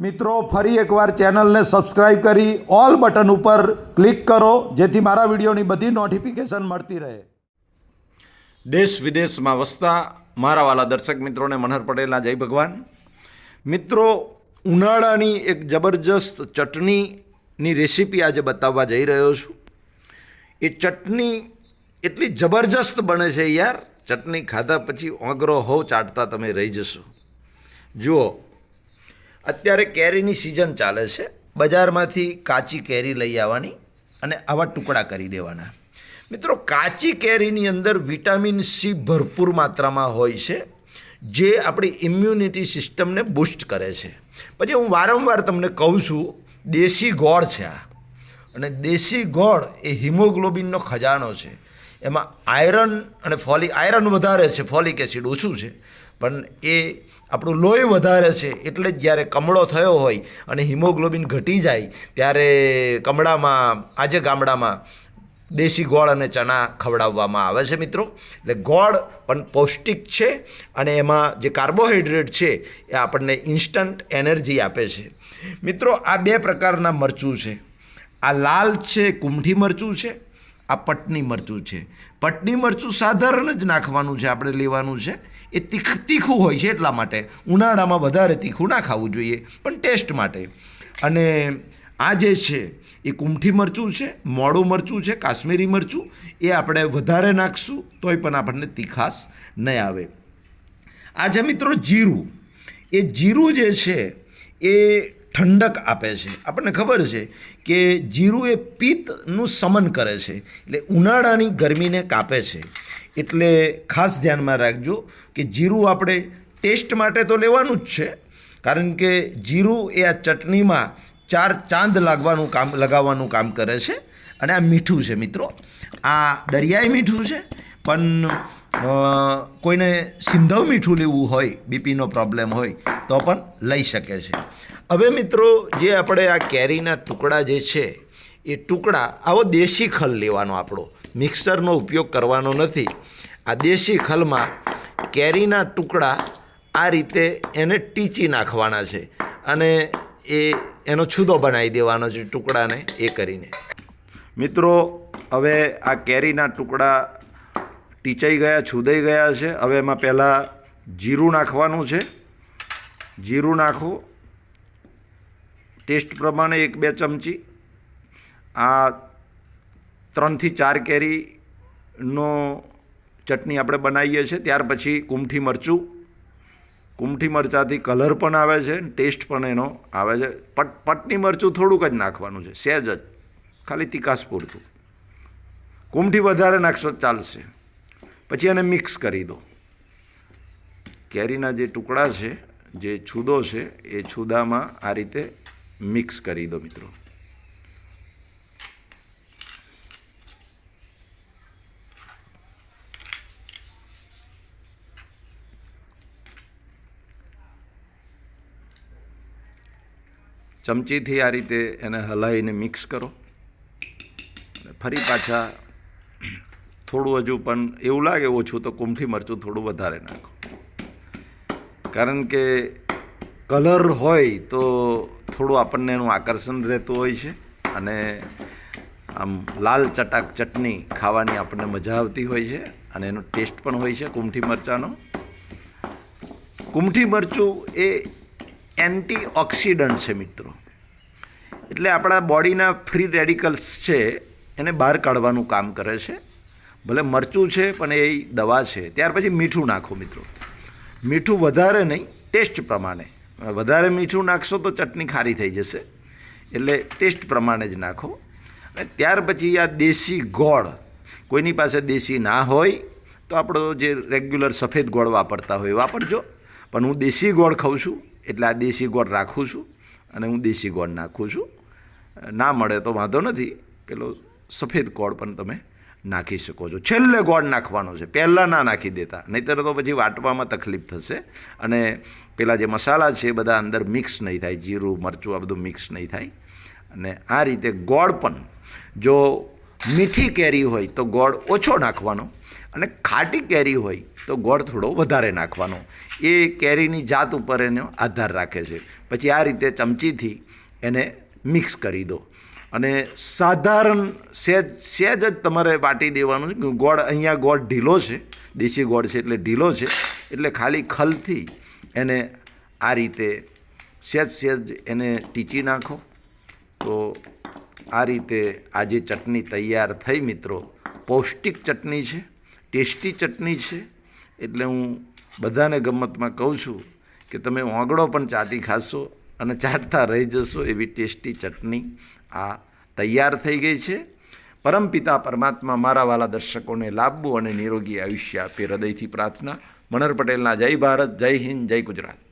મિત્રો, ફરી એકવાર ચેનલને સબસ્ક્રાઇબ કરી ઓલ બટન ઉપર ક્લિક કરો, જેથી મારા વિડીયોની બધી નોટિફિકેશન મળતી રહે. દેશ વિદેશમાં વસતા મારા વાલા દર્શક મિત્રોને મનહર પટેલના જય ભગવાન. મિત્રો, ઉનાળાની એક જબરજસ્ત ચટણીની રેસીપી આજે બતાવવા જઈ રહ્યો છું. એ ચટણી એટલી જબરજસ્ત બને છે યાર. ચટણી ખાધા પછી ઓગરો હોવ ચાટતા તમે રહી જશો. જુઓ અત્યારે કેરીની સિઝન ચાલે છે. બજારમાંથી કાચી કેરી લઈ આવવાની અને આવા ટુકડા કરી દેવાના. મિત્રો, કાચી કેરીની અંદર વિટામિન સી ભરપૂર માત્રામાં હોય છે, જે આપણી ઇમ્યુનિટી સિસ્ટમને બૂસ્ટ કરે છે. પછી હું વારંવાર તમને કહું છું, દેશી ગોળ છે આ. અને દેશી ગોળ એ હિમોગ્લોબિનનો ખજાનો છે. એમાં આયરન અને ફોલિક આયરન વધારે છે, ફોલિક એસિડ ઓછું છે. પણ એ આપણું લોહી વધારે છે, એટલે જ જ્યારે કમળો થયો હોય અને હિમોગ્લોબિન ઘટી જાય, ત્યારે કમળામાં, આજે ગામડામાં દેશી ગોળ અને ચણા ખવડાવવામાં આવે છે મિત્રો. એટલે ગોળ પણ પૌષ્ટિક છે અને એમાં જે કાર્બોહાઈડ્રેટ છે, એ આપણને ઇન્સ્ટન્ટ એનર્જી આપે છે. મિત્રો, આ બે પ્રકારના મરચું છે. આ લાલ છે, કુમઠી મરચું છે. આ પટની મરચું છે. પટની મરચું સાધારણ જ નાખવાનું છે, આપણે લેવાનું છે. એ તીખ, તીખું હોય છે એટલા માટે. ઉનાળામાં વધારે તીખું ના ખાવું જોઈએ, પણ ટેસ્ટ માટે. અને આ જે છે, એ કુમઠી મરચું છે, મોડું મરચું છે, કાશ્મીરી મરચું, એ આપણે વધારે નાખશું, તોય પણ આપણને તીખાશ નહીં આવે. આ છે મિત્રો જીરું. એ જીરું જે છે, એ ઠંડક આપે છે. આપણને ખબર છે કે જીરું એ પિત્તનું સમન કરે છે. એટલે ઉનાળાની ગરમીને કાપે છે. એટલે ખાસ ધ્યાનમાં રાખજો કે જીરું આપણે ટેસ્ટ માટે તો લેવાનું જ છે. કારણ કે જીરું એ આ ચટણીમાં ચાર ચાંદ લાગવાનું કામ, લગાવવાનું કામ કરે છે. અને આ મીઠું છે મિત્રો. આ દરિયાઈ મીઠું છે. પણ કોઈને સિંધવ મીઠું લેવું હોય, બીપીનો પ્રોબ્લેમ હોય, તો પણ લઈ શકે છે. હવે મિત્રો, જે આપણે આ કેરીના ટુકડા જે છે, એ ટુકડા આવો દેશી ખલ લેવાનો આપણો. મિક્સરનો ઉપયોગ કરવાનો નથી. આ દેશી ખલમાં કેરીના ટુકડા આ રીતે એને ટીચી નાખવાના છે અને એ, એનો છૂદો બનાવી દેવાનો છે ટુકડાને એ કરીને. મિત્રો, હવે આ કેરીના ટુકડા ટીચાઈ ગયા, છૂદાઈ ગયા છે. હવે એમાં પહેલાં જીરું નાખવાનું છે. જીરું નાખો. ટેસ્ટ પ્રમાણે એક બે ચમચી. આ ત્રણથી ચાર કેરીનો ચટણી આપણે બનાવીએ છીએ, ત્યાર પછી કુમઠી મરચું. કુમઠી મરચાંથી કલર પણ આવે છે, ટેસ્ટ પણ એનો આવે છે. પટ, પટની મરચું થોડુંક જ નાખવાનું છે, સહેજ જ. ખાલી તીખાસ પૂરતું. કુમઠી વધારે નાખશો ચાલશે. પછી એને મિક્સ કરી દો. કેરીના જે ટુકડા છે, જે છૂદો છે, એ છૂદામાં આ રીતે મિક્સ કરી દો મિત્રો. ચમચીથી આ રીતે એને હલાવીને મિક્સ કરો. ફરી પાછા થોડું હજુ પણ એવું લાગે ઓછું તો કુમઠી મરચું થોડું વધારે નાખો. કારણ કે કલર હોય તો થોડું આપણને એનું આકર્ષણ રહેતું હોય છે અને આમ લાલ ચટાક ચટણી ખાવાની આપણને મજા આવતી હોય છે અને એનો ટેસ્ટ પણ હોય છે કુમઠી મરચાંનો. કુમઠી મરચું એ એન્ટી ઓક્સિડન્ટ છે મિત્રો. એટલે આપણા બોડીના ફ્રી રેડિકલ્સ છે એને બહાર કાઢવાનું કામ કરે છે. ભલે મરચું છે પણ એ દવા છે. ત્યાર પછી મીઠું નાખો મિત્રો. મીઠું વધારે નહીં, ટેસ્ટ પ્રમાણે. વધારે મીઠું નાખશો તો ચટણી ખારી થઈ જશે. એટલે ટેસ્ટ પ્રમાણે જ નાખો. અને ત્યાર પછી આ દેશી ગોળ, કોઈની પાસે દેશી ના હોય, તો આપણો જે રેગ્યુલર સફેદ ગોળ વાપરતા હોય વાપરજો. પણ હું દેશી ગોળ ખાઉં છું, એટલે આ દેશી ગોળ રાખું છું અને હું દેશી ગોળ નાખું છું. ના મળે તો વાંધો નથી. પેલો સફેદ ગોળ પણ તમે નાખી શકો છો. છેલ્લે ગોળ નાખવાનો છે. પહેલાં ના નાખી દેતા. નહીંતર તો પછી વાટવામાં તકલીફ થશે. અને પેલા જે મસાલા છે એ બધા અંદર મિક્સ નહીં થાય. જીરું, મરચું આ બધું મિક્સ નહીં થાય. અને આ રીતે ગોળ પણ જો મીઠી કેરી હોય તો ગોળ ઓછો નાખવાનો અને ખાટી કેરી હોય તો ગોળ થોડો વધારે નાખવાનો. એ કેરીની જાત ઉપર એનો આધાર રાખે છે. પછી આ રીતે ચમચીથી એને મિક્સ કરી દો. અને સાધારણ સહેજ સહેજ જ તમારે વાટી દેવાનું છે. ગોળ અહીંયા ગોળ ઢીલો છે. દેશી ગોળ છે એટલે ઢીલો છે. એટલે ખાલી ખલથી એને આ રીતે સહેજ સહેજ એને ટીચી નાખો. તો આ રીતે આજે ચટણી તૈયાર થઈ મિત્રો. પૌષ્ટિક ચટણી છે. ટેસ્ટી ચટણી છે. એટલે હું બધાને ગમતમાં કહું છું કે તમે ઓગળો પણ ચાટી ખાશો અને ચાટતા રહી જશો એવી ટેસ્ટી ચટણી આ તૈયાર થઈ ગઈ છે. પરમપિતા પરમાત્મા મારા વાલા દર્શકોને લાભવું અને નિરોગી આયુષ્ય આપે હૃદયથી પ્રાર્થના. મનર પટેલના જય ભારત, જય હિન્દ, જય ગુજરાત.